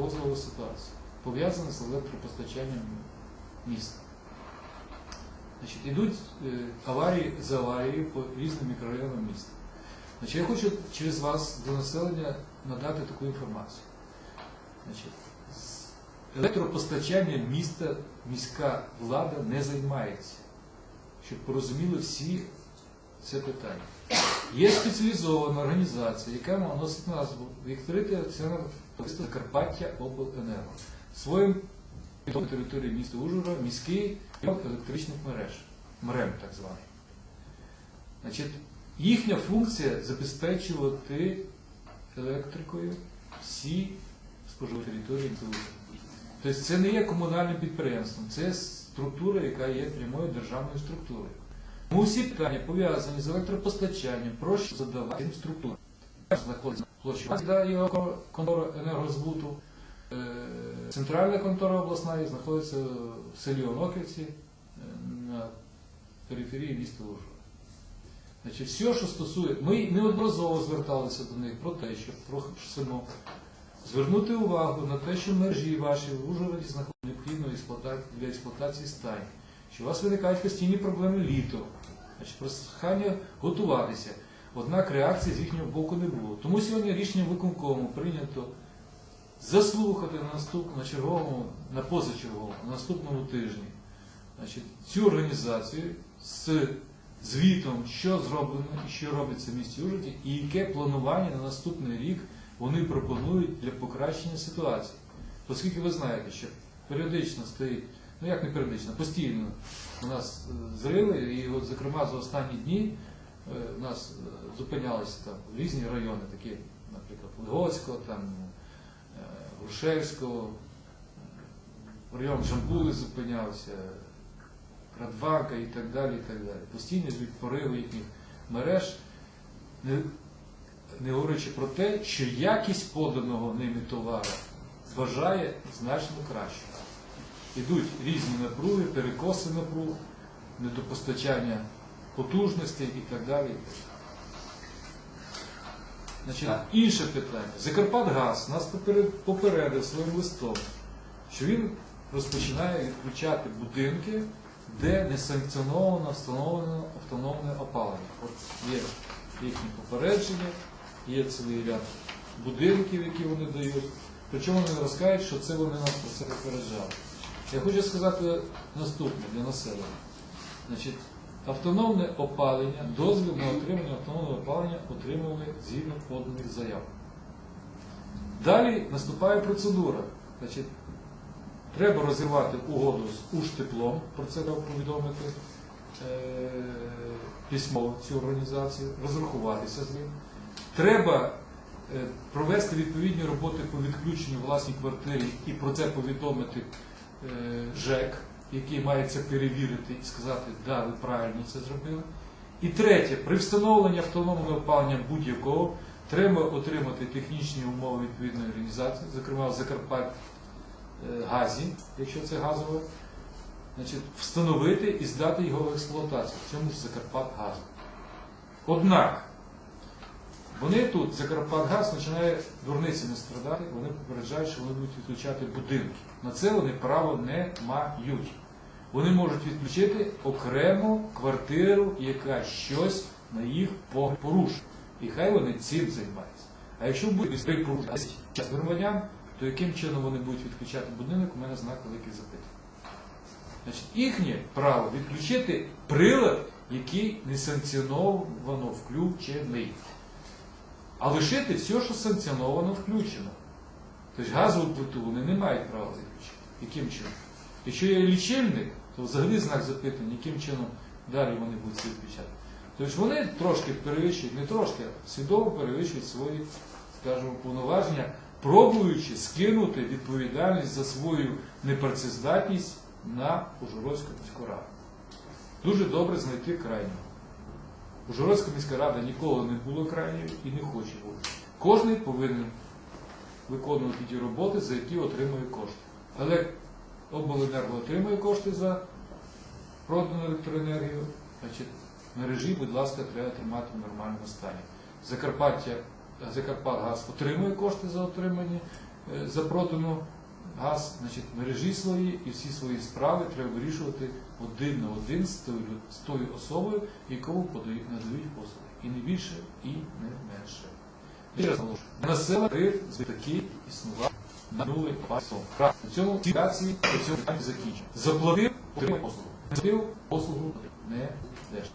загрозливу ситуацію, пов'язану з електропостачанням міста. Значить, ідуть е, аварії за аварією по різним мікрорайонам міста. Значить, я хочу через вас до населення надати таку інформацію. Значить, з електропостачанням міста міська влада не займається, щоб порозуміли всі це питання. Є спеціалізована організація, яка носить назву акціонерне товариство Закарпаття Обленерго. Своїм на території міста Ужгорода міський електричних мереж, МРЕМ так званий. Значить, їхня функція забезпечувати електрикою всі споживачі території Ужгорода. Тобто це не є комунальним підприємством, це структура, яка є прямою державною структурою. Всі питання пов'язані з електропостачанням, прошу задавати цим структурам. Знаходиться площа його контора енергозбуту. Е, Центральна контора обласна знаходиться в селі Оноківці е, на периферії міста Ужгорода. Значить, все, що стосує, ми неодноразово зверталися до них про те, що просимо звернути увагу на те, що мережі ваші в Ужгороді знаходяться необхідно для експлуатації стані, що у вас виникають постійні проблеми літом, значить, прохання готуватися. Однак реакції з їхнього боку не було. Тому сьогодні рішенням виконкому прийнято заслухати на наступному, черговому, на позачерговому, на наступному тижні значить, цю організацію з звітом, що зроблено і що робиться в місті Ужгороді, і яке планування на наступний рік вони пропонують для покращення ситуації. Оскільки ви знаєте, що періодично стоїть, ну як не періодично, постійно у нас е, зриви, і от, зокрема, за останні дні е, у нас е, зупинялися там різні райони, такі, наприклад, Легоцького, там, Грушевського, район Жамбули зупинявся, Радванка і так далі. і так далі. Постійно йдуть пориви їхніх мереж, не, говорячи про те, що якість поданого ними товару вважає значно краще. Ідуть різні напруги, перекоси напруг, недопостачання потужностей і так далі. Значить, інше питання. Закарпатгаз нас попередив своїм листом, що він розпочинає відключати будинки, де не санкціоновано встановлено автономне опалення. От є їхні попередження, є цілий ряд будинків, які вони дають. Причому вони розкажуть, що це вони нас про це попереджали. Я хочу сказати наступне для населення. Значить, автономне опалення, дозвіл на отримання автономного опалення отримували згідно поданих заяв. Далі наступає процедура. Значить, треба розірвати угоду з Ужтеплом, про це треба повідомити е, письмово цю організацію, розрахуватися з ним. Треба е, провести відповідні роботи по відключенню власній квартирі і про це повідомити ЖЕК, який має перевірити і сказати, да, ви правильно це зробили. І третє, при встановленні автономного опалення будь-якого треба отримати технічні умови відповідної організації, зокрема в Закарпатті е, газі, якщо це газове, значить, встановити і здати його в експлуатацію. В цьому ж Закарпатгазу. Однак, вони тут, Закарпатгаз, починає дурницями страдати, вони попереджають, що вони будуть відключати будинки. На це вони право не мають. Вони можуть відключити окрему квартиру, яка щось на їх погляд порушує. І хай вони цим займаються. А якщо порушувати час громадян, то яким чином вони будуть відключати будинок, у мене знак великий запитання. Значить, їхнє право відключити прилад, який не санкціоновано включений. А лишити все, що санкціоновано включено. Тобто газову плиту вони не мають права виключити. Яким чином? Якщо є лічильник, то взагалі знак запитання, яким чином далі вони будуть це відключати. Тобто вони трошки перевищують, не трошки, а свідомо перевищують свої, скажімо, повноваження, пробуючи скинути відповідальність за свою непрацездатність на Ужгородську міську раду. Дуже добре знайти крайнього. Ужгородська міська рада ніколи не була крайньою і не хоче бути. Кожний повинен виконувати ті роботи, за які отримує кошти. Але обленерго отримує кошти за продану електроенергію, значить, мережі, будь ласка, треба тримати в нормальному стані. Закарпаття, Закарпатгаз отримує кошти за отримання е, за продану газ, значить, мережі свої і всі свої справи треба вирішувати один на один з тою, з тою особою, якому подають, надають послуги. І не більше, і не менше. Населення такі існував на минулий пасом. На цьому ситуації цьому закінчено. Заплатив, отримав послугу. Заплатив, послугу не деш.